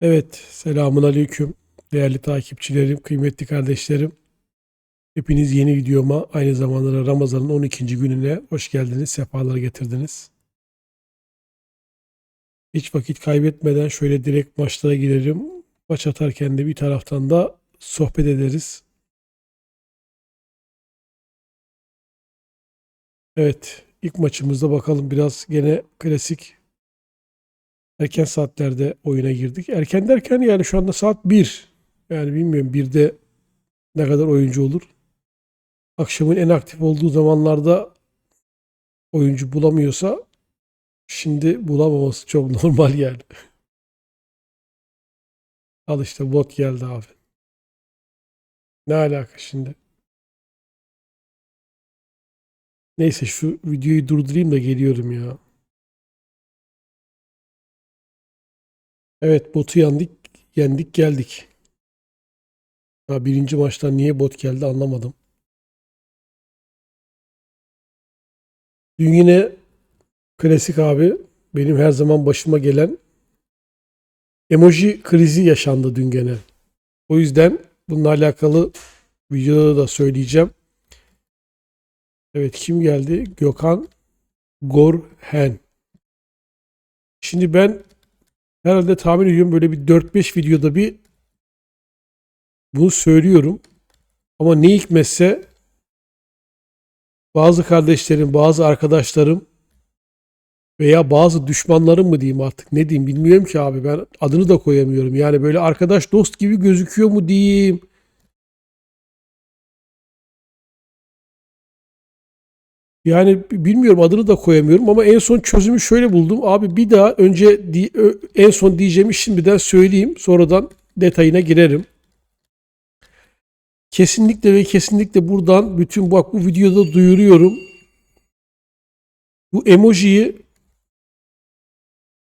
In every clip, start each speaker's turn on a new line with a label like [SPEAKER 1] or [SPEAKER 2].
[SPEAKER 1] Evet, selamun aleyküm değerli takipçilerim, kıymetli kardeşlerim. Hepiniz yeni videoma aynı zamanda Ramazan'ın 12. gününe hoş geldiniz, sefalar getirdiniz. Hiç vakit kaybetmeden şöyle direkt maçlara girelim. Maç atarken de bir taraftan da sohbet ederiz. Evet, ilk maçımızda bakalım biraz gene klasik erken saatlerde oyuna girdik. Erken derken yani şu anda saat 1. Yani bilmiyorum 1'de ne kadar oyuncu olur. Akşamın en aktif olduğu zamanlarda oyuncu bulamıyorsa şimdi bulamaması çok normal yani. Al işte bot geldi abi. Ne alaka şimdi? Neyse şu videoyu durdurayım da geliyorum ya. Evet botu yendik, yendik geldik. Ha, birinci maçtan niye bot geldi anlamadım. Dün yine klasik abi benim her zaman başıma gelen emoji krizi yaşandı dün gene. O yüzden bununla alakalı videoda da söyleyeceğim. Evet kim geldi? Gökhan Gorhen. Şimdi ben herhalde tahmin ediyorum böyle bir 4-5 videoda bir bunu söylüyorum. Ama ne hikmetse bazı kardeşlerim, bazı arkadaşlarım veya bazı düşmanlarım mı diyeyim artık ne diyeyim bilmiyorum ki abi ben adını da koyamıyorum. Yani böyle arkadaş dost gibi gözüküyor mu diyeyim. Yani bilmiyorum adını da koyamıyorum ama en son çözümü şöyle buldum. Abi bir daha önce en son diyeceğimi şimdiden söyleyeyim. Sonradan detayına girerim. Kesinlikle ve kesinlikle buradan bütün bak bu videoda duyuruyorum. Bu emojiyi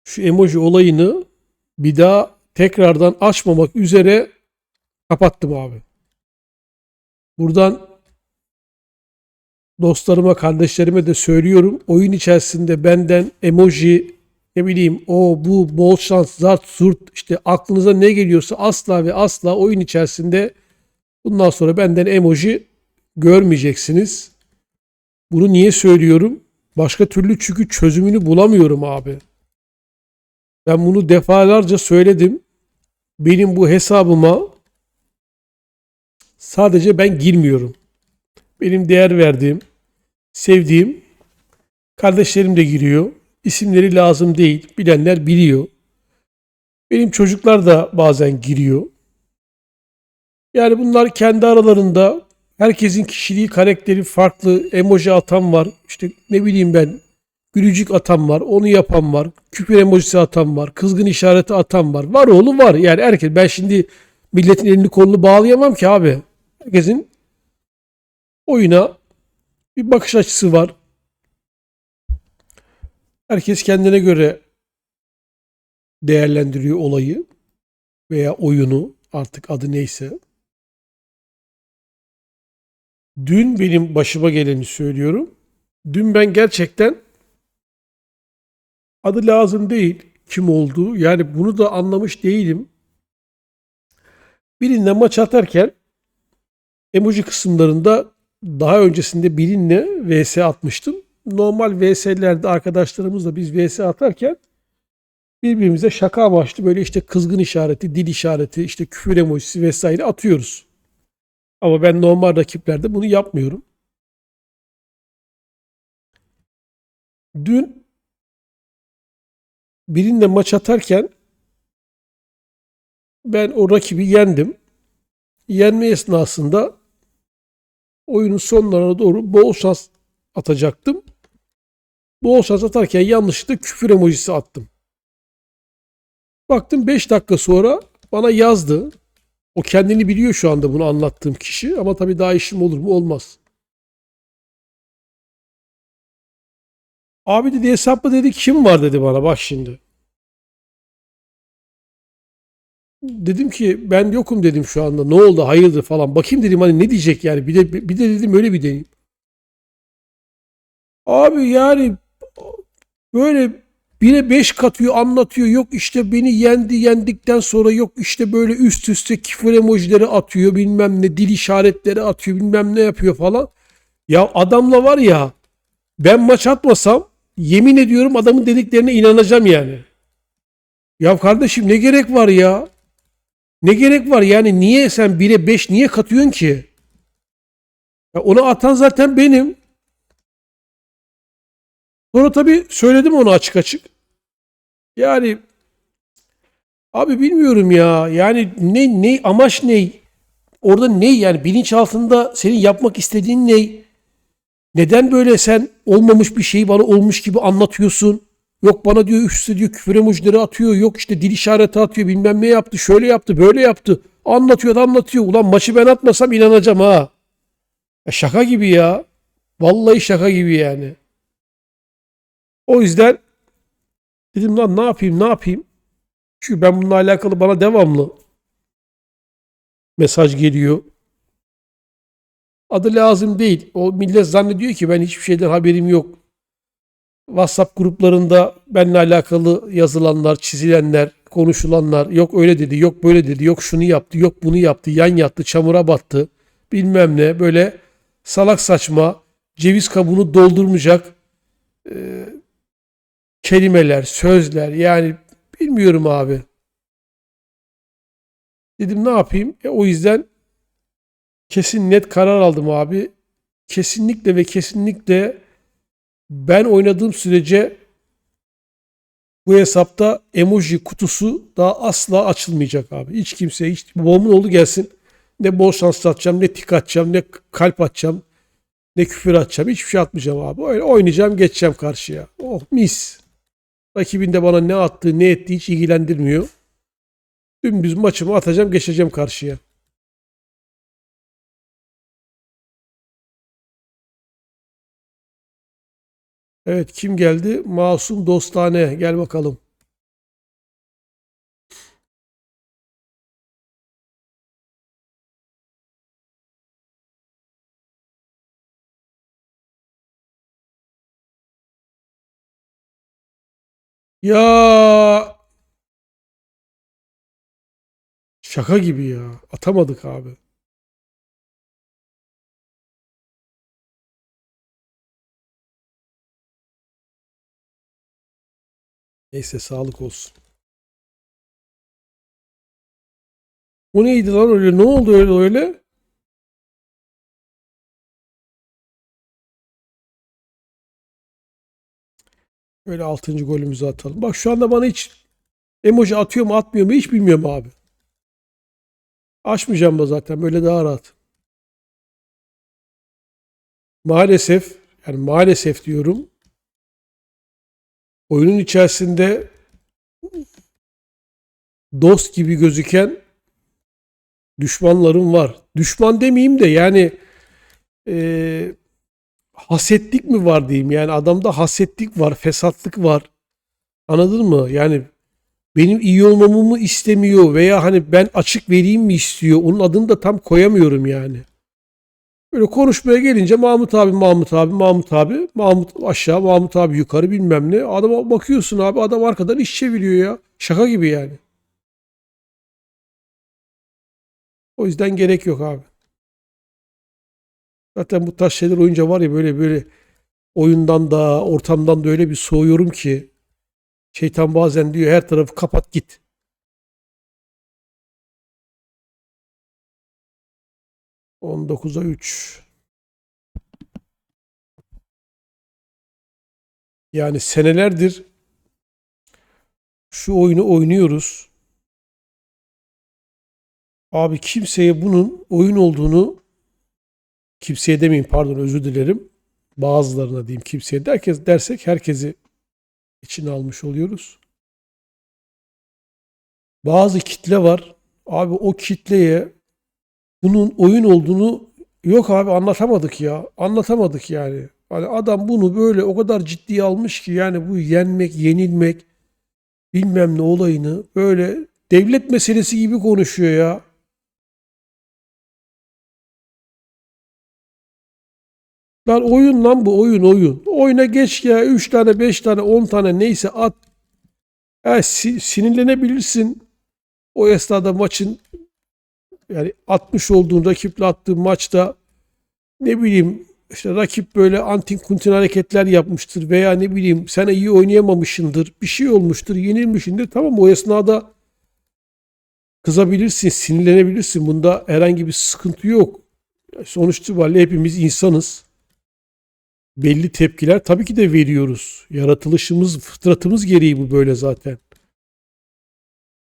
[SPEAKER 1] şu emoji olayını bir daha tekrardan açmamak üzere kapattım abi. Buradan dostlarıma, kardeşlerime de söylüyorum. Oyun içerisinde benden emoji, ne bileyim o bu bol şans, zart, zurt işte aklınıza ne geliyorsa asla ve asla oyun içerisinde bundan sonra benden emoji görmeyeceksiniz. Bunu niye söylüyorum? Başka türlü çünkü çözümünü bulamıyorum abi. Ben bunu defalarca söyledim. Benim bu hesabıma sadece ben girmiyorum benim değer verdiğim, sevdiğim kardeşlerim de giriyor. İsimleri lazım değil. Bilenler biliyor. Benim çocuklar da bazen giriyor. Yani bunlar kendi aralarında herkesin kişiliği, karakteri farklı. Emoji atan var. İşte ne bileyim ben gülücük atan var. Onu yapan var. Küfür emojisi atan var. Kızgın işareti atan var. Var oğlu var. Yani herkes ben şimdi milletin elini kolunu bağlayamam ki abi. Herkesin oyuna bir bakış açısı var. Herkes kendine göre değerlendiriyor olayı veya oyunu artık adı neyse. Dün benim başıma geleni söylüyorum. Dün ben gerçekten adı lazım değil kim olduğu. Yani bunu da anlamış değilim. Birinde maç atarken emoji kısımlarında daha öncesinde birinle VS atmıştım. Normal VS'lerde arkadaşlarımızla biz VS atarken birbirimize şaka amaçlı böyle işte kızgın işareti, dil işareti, işte küfür emojisi vesaire atıyoruz. Ama ben normal rakiplerde bunu yapmıyorum. Dün birinle maç atarken ben o rakibi yendim. Yenme esnasında oyunun sonlarına doğru bol şans atacaktım. Bol şans atarken yanlışlıkla küfür emojisi attım. Baktım 5 dakika sonra bana yazdı. O kendini biliyor şu anda bunu anlattığım kişi ama tabii daha işim olur mu olmaz. Abi dedi hesapla dedi kim var dedi bana bak şimdi. Dedim ki ben yokum dedim şu anda. Ne oldu hayırdır falan. Bakayım dedim hani ne diyecek yani. Bir de bir de dedim öyle bir deneyim. Abi yani böyle Bire 5 katıyor anlatıyor. Yok işte beni yendi yendikten sonra yok işte böyle üst üste küfür emojileri atıyor bilmem ne dil işaretleri atıyor bilmem ne yapıyor falan. Ya adamla var ya ben maç atmasam yemin ediyorum adamın dediklerine inanacağım yani. Ya kardeşim ne gerek var ya? Ne gerek var yani niye sen 1'e 5 niye katıyorsun ki? Ya onu atan zaten benim. Sonra tabii söyledim onu açık açık. Yani abi bilmiyorum ya. Yani ne ne amaç ne? Orada ne yani bilinç altında senin yapmak istediğin ne? Neden böyle sen olmamış bir şeyi bana olmuş gibi anlatıyorsun? Yok bana diyor üstte diyor küfür emojileri atıyor. Yok işte dil işareti atıyor. Bilmem ne yaptı. Şöyle yaptı. Böyle yaptı. Anlatıyor da anlatıyor. Ulan maçı ben atmasam inanacağım ha. Ya şaka gibi ya. Vallahi şaka gibi yani. O yüzden dedim lan ne yapayım ne yapayım. Çünkü ben bununla alakalı bana devamlı mesaj geliyor. Adı lazım değil. O millet zannediyor ki ben hiçbir şeyden haberim yok. WhatsApp gruplarında benimle alakalı yazılanlar, çizilenler, konuşulanlar yok öyle dedi, yok böyle dedi, yok şunu yaptı, yok bunu yaptı, yan yattı, çamura battı, bilmem ne böyle salak saçma ceviz kabuğunu doldurmayacak e, kelimeler, sözler yani bilmiyorum abi. Dedim ne yapayım? E, o yüzden kesin net karar aldım abi. Kesinlikle ve kesinlikle ben oynadığım sürece bu hesapta emoji kutusu daha asla açılmayacak abi. Hiç kimseye hiç babamın oğlu gelsin. Ne bol şans atacağım, ne tik atacağım, ne kalp atacağım, ne küfür atacağım. Hiçbir şey atmayacağım abi. Öyle oynayacağım, geçeceğim karşıya. Oh mis. Rakibin de bana ne attığı, ne ettiği hiç ilgilendirmiyor. Dümdüz maçımı atacağım, geçeceğim karşıya. Evet kim geldi? Masum Dostane. Gel bakalım. Ya şaka gibi ya. Atamadık abi. Neyse sağlık olsun. O neydi lan öyle? Ne oldu öyle öyle? Böyle altıncı golümüzü atalım. Bak şu anda bana hiç emoji atıyor mu atmıyor mu hiç bilmiyorum abi. Açmayacağım da zaten böyle daha rahat. Maalesef yani maalesef diyorum oyunun içerisinde dost gibi gözüken düşmanlarım var. Düşman demeyeyim de yani e, hasetlik mi var diyeyim. Yani adamda hasetlik var, fesatlık var. Anladın mı? Yani benim iyi olmamı mı istemiyor veya hani ben açık vereyim mi istiyor. Onun adını da tam koyamıyorum yani. Böyle konuşmaya gelince Mahmut abi, Mahmut abi, Mahmut abi, Mahmut aşağı, Mahmut abi yukarı bilmem ne. Adama bakıyorsun abi adam arkadan iş çeviriyor ya. Şaka gibi yani. O yüzden gerek yok abi. Zaten bu tarz şeyler oyunca var ya böyle böyle oyundan da ortamdan da öyle bir soğuyorum ki şeytan bazen diyor her tarafı kapat git. On dokuza üç. Yani senelerdir şu oyunu oynuyoruz. Abi kimseye bunun oyun olduğunu kimseye demeyeyim pardon özür dilerim. Bazılarına diyeyim kimseye derkes dersek herkesi içine almış oluyoruz. Bazı kitle var. Abi o kitleye bunun oyun olduğunu yok abi anlatamadık ya. Anlatamadık yani. Hani adam bunu böyle o kadar ciddiye almış ki yani bu yenmek, yenilmek bilmem ne olayını böyle devlet meselesi gibi konuşuyor ya. Lan oyun lan bu oyun oyun. Oyuna geç ya 3 tane 5 tane 10 tane neyse at si- sinirlenebilirsin. O esnada maçın yani 60 olduğun rakiple attığın maçta ne bileyim işte rakip böyle antin kuntin hareketler yapmıştır veya ne bileyim sen iyi oynayamamışsındır. Bir şey olmuştur, yenilmişsindir. Tamam o esnada kızabilirsin, sinirlenebilirsin. Bunda herhangi bir sıkıntı yok. Sonuç itibariyle hepimiz insanız. Belli tepkiler tabii ki de veriyoruz. Yaratılışımız, fıtratımız gereği bu böyle zaten.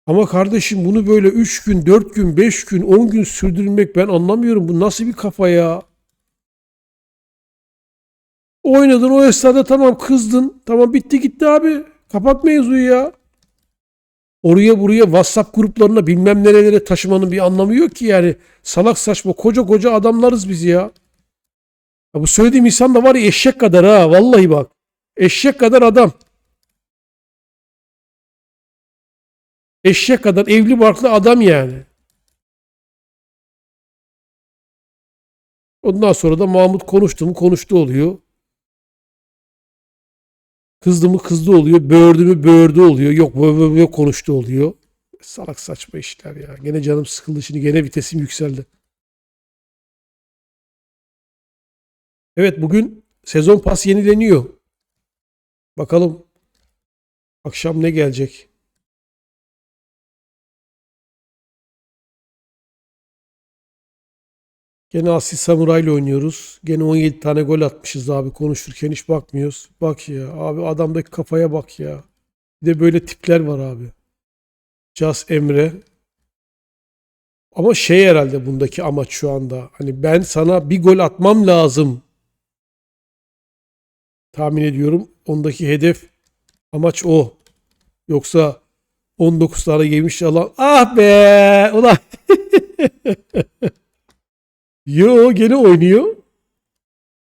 [SPEAKER 1] Ama kardeşim bunu böyle 3 gün, 4 gün, 5 gün, 10 gün sürdürmek ben anlamıyorum. Bu nasıl bir kafa ya? Oynadın o esnada tamam kızdın. Tamam bitti gitti abi. Kapat mevzuyu ya. Oraya buraya WhatsApp gruplarına bilmem nerelere taşımanın bir anlamı yok ki yani. Salak saçma koca koca adamlarız biz ya. ya bu söylediğim insan da var ya eşek kadar ha. Vallahi bak. Eşek kadar adam. Eşek kadar evli barklı adam yani. Ondan sonra da Mahmut konuştu mu konuştu oluyor. Kızdı mı kızdı oluyor. Böğürdü mü böğürdü oluyor. Yok böyle böyle konuştu oluyor. Salak saçma işler ya. Gene canım sıkıldı şimdi. Gene vitesim yükseldi. Evet bugün sezon pas yenileniyor. Bakalım akşam ne gelecek? Gene Asil Samuray ile oynuyoruz. Gene 17 tane gol atmışız abi konuşurken hiç bakmıyoruz. Bak ya abi adamdaki kafaya bak ya. Bir de böyle tipler var abi. Cas Emre. Ama şey herhalde bundaki amaç şu anda. Hani ben sana bir gol atmam lazım. Tahmin ediyorum. Ondaki hedef amaç o. Yoksa 19 tane yemiş alan. Ah be! Ulan. Yo gene oynuyor.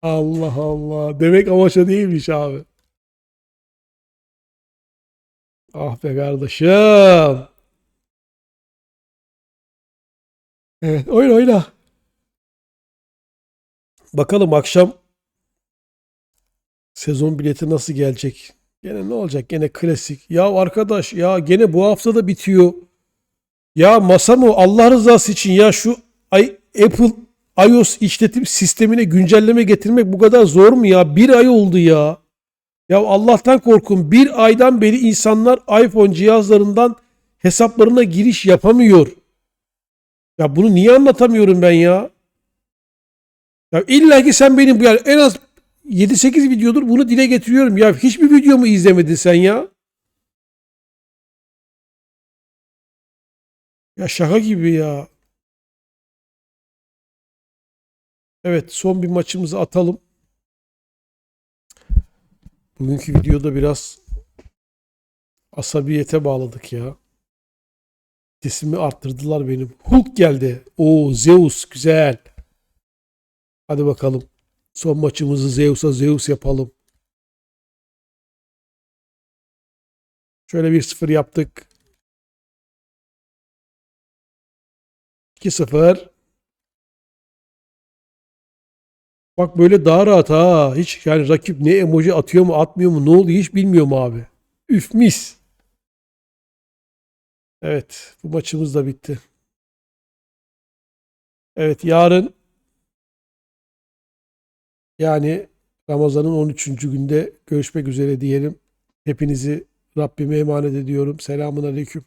[SPEAKER 1] Allah Allah. Demek amaç o değilmiş abi. Ah be kardeşim. Evet oyna oyna. Bakalım akşam sezon bileti nasıl gelecek? Gene ne olacak? Gene klasik. Ya arkadaş ya gene bu hafta da bitiyor. Ya masa mı Allah rızası için ya şu ay Apple iOS işletim sistemine güncelleme getirmek bu kadar zor mu ya? Bir ay oldu ya. Ya Allah'tan korkun. Bir aydan beri insanlar iPhone cihazlarından hesaplarına giriş yapamıyor. Ya bunu niye anlatamıyorum ben ya? Ya illa ki sen benim yani en az 7-8 videodur bunu dile getiriyorum. Ya hiçbir videomu izlemedin sen ya. Ya şaka gibi ya. Evet son bir maçımızı atalım. Bugünkü videoda biraz asabiyete bağladık ya. Sesimi arttırdılar benim. Hulk geldi. O Zeus güzel. Hadi bakalım. Son maçımızı Zeus'a Zeus yapalım. Şöyle 1-0 yaptık. 2-0. Bak böyle daha rahat ha. Hiç yani rakip ne emoji atıyor mu atmıyor mu ne oluyor hiç bilmiyorum abi. Üf mis. Evet bu maçımız da bitti. Evet yarın yani Ramazan'ın 13. günde görüşmek üzere diyelim. Hepinizi Rabbime emanet ediyorum. Selamun Aleyküm.